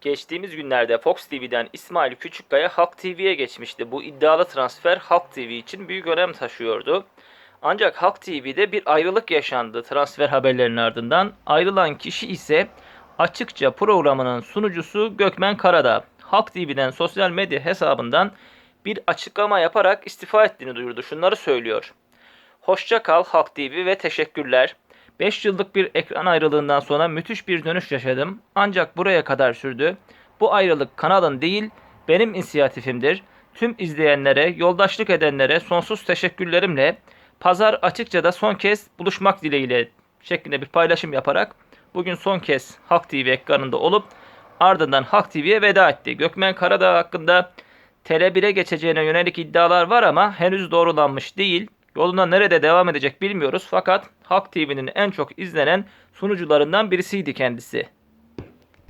Geçtiğimiz günlerde Fox TV'den İsmail Küçükkaya Halk TV'ye geçmişti. Bu iddialı transfer Halk TV için büyük önem taşıyordu. Ancak Halk TV'de bir ayrılık yaşandı transfer haberlerinin ardından. Ayrılan kişi ise açıkça programının sunucusu Gökmen Karadağ. Halk TV'den sosyal medya hesabından bir açıklama yaparak istifa ettiğini duyurdu. Şunları söylüyor. Hoşça kal Halk TV ve teşekkürler. 5 yıllık bir ekran ayrılığından sonra müthiş bir dönüş yaşadım. Ancak buraya kadar sürdü. Bu ayrılık kanalın değil, benim inisiyatifimdir. Tüm izleyenlere, yoldaşlık edenlere sonsuz teşekkürlerimle pazar açıkça da son kez buluşmak dileğiyle şeklinde bir paylaşım yaparak bugün son kez Halk TV ekranında olup ardından Halk TV'ye veda etti. Gökmen Karadağ hakkında Tele1'e geçeceğine yönelik iddialar var ama henüz doğrulanmış değil. Yoluna nerede devam edecek bilmiyoruz fakat Halk TV'nin en çok izlenen sunucularından birisiydi kendisi.